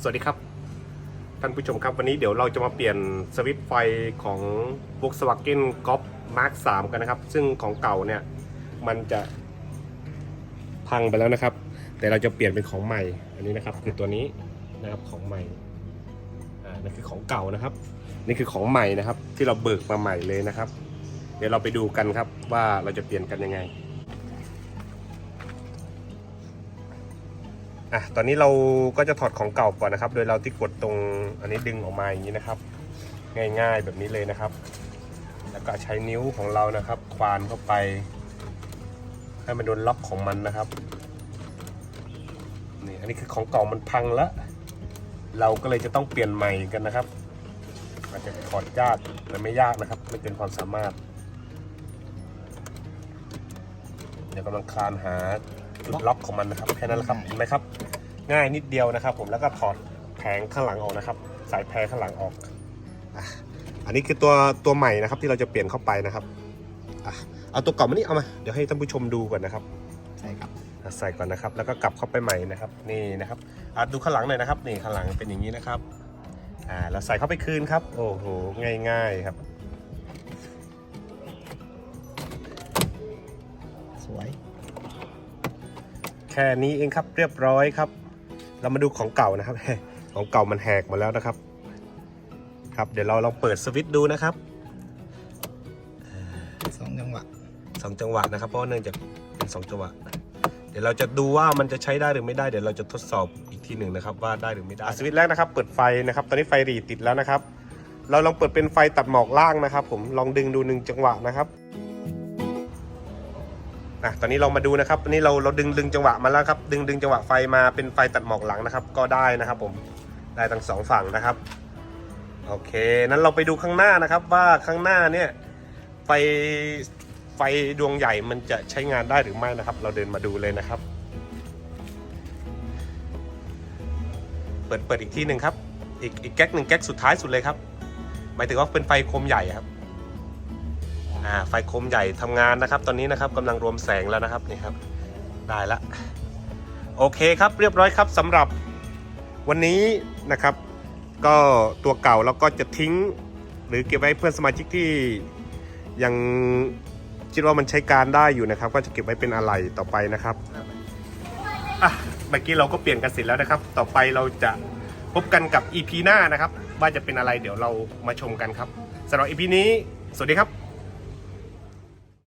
สวัสดีครับ ท่านผู้ชมครับวันนี้เดี๋ยวเราจะมาเปลี่ยนสวิตช์ไฟของ Volkswagen Golf Mark 3 กันนะครับ ซึ่งของเก่าเนี่ยมันจะพังไปแล้วนะครับ แต่เราจะเปลี่ยนเป็นของใหม่ อันนี้นะครับคือตัวนี้นะครับของใหม่อ่านั่นคือของเก่านะครับ นี่คือของใหม่นะครับ ที่เราเบิกมาใหม่เลยนะครับ เดี๋ยวเราไปดูกันครับว่าเราจะเปลี่ยนกันยังไง อะตอนนี้เราก็จะถอดของเก่าก่อนนะครับ โดยเราที่กดตรงอันนี้ดึงออกมาอย่างนี้นะครับ ง่ายๆแบบนี้เลยนะครับ แล้วก็ใช้นิ้วของเรานะครับ ควานเข้าไป ให้มันโดนล็อกของมันนะครับนี่อันนี้คือของเก่ามันพังแล้วเราก็เลยจะต้องเปลี่ยนใหม่กันนะครับอาจจะถอดยากแต่ไม่ยากนะครับไม่เป็นความสามารถเดี๋ยวกำลังคลานหา จุดล็อกของมันนะครับแค่นั้นแหละครับเห็นไหมครับ ง่ายนิดเดียวนะครับ ผมแล้วก็ถอดแผงข้างหลังออกนะครับ สายแพรข้างหลังออกอะอันนี้คือตัวตัวใหม่นะครับที่เราจะเปลี่ยนเข้าไปนะครับอะเอาตัวเก่ามานี่เอามาเดี๋ยวให้ท่านผู้ชมดูก่อนนะครับใช่ครับอะใส่ก่อนนะครับ แล้วก็กลับเข้าไปใหม่นะครับนี่นะครับอะดูข้างหลังหน่อยนะครับนี่ข้างหลังเป็นอย่างนี้นะครับอ่าเราใส่เข้าไปคืนครับ โอ้โหง่ายๆครับ สวย แค่นี้เองครับเรียบร้อยครับ เรามาดูของเก่านะครับ ของเก่ามันแหกหมาแล้วนะครับ ครับเดี๋ยวเราลองเปิดสวิตช์ดูนะครับสองจังหวะสองจังหวะนะครับ เพราะว่าเนื่องจากเป็นสองจังหวะเดี๋ยวเราจะดูว่ามันจะใช้ได้หรือไม่ได้เดี๋ยวเราจะทดสอบอีกทีหนึ่งนะครับ ว่าได้หรือไม่ได้อะสวิตช์แรกนะครับ เปิดไฟนะครับ ตอนนี้ไฟหรีติดแล้วนะครับ เราลองเปิดเป็นไฟตัดหมอกล่างนะครับ ผมลองดึงดูหนึ่งจังหวะนะครับ อะตอนนี้เรามาดูนะครับตอนนี้เราเราดึงดึงจังหวะมาแล้วครับ ดึงดึงจังหวะไฟมาเป็นไฟตัดหมอกหลังนะครับ ก็ได้นะครับผมได้ทั้งสองฝั่งนะครับโอเคนั้นเราไปดูข้างหน้านะครับ ว่าข้างหน้าเนี่ยไฟไฟดวงใหญ่มันจะใช้งานได้หรือไม่นะครับ เราเดินมาดูเลยนะครับ เปิดเปิดอีกที่หนึ่งครับ อีกอีกแก๊กหนึ่งแก๊กสุดท้ายสุดเลยครับหมายถึงว่าเป็นไฟโคมใหญ่ครับ อ่าไฟโคมใหญ่ทำงานนะครับ ตอนนี้นะครับกำลังรวมแสงแล้วนะครับนี่ครับได้ละโอเคครับเรียบร้อยครับสำหรับวันนี้นะครับ ก็ตัวเก่าเราก็จะทิ้ง หรือเก็บไว้เพื่อนสมาชิกที่ยังคิดว่ามันใช้การได้อยู่นะครับ ก็จะเก็บไว้เป็นอะไรต่อไปนะครับอะเมื่อกี้เราก็เปลี่ยนกันเสร็จแล้วนะครับ ต่อไปเราจะพบกันกับ EP หน้านะครับ ว่าจะเป็นอะไรเดี๋ยวเรามาชมกันครับสำหรับ EP นี้ สวัสดีครับ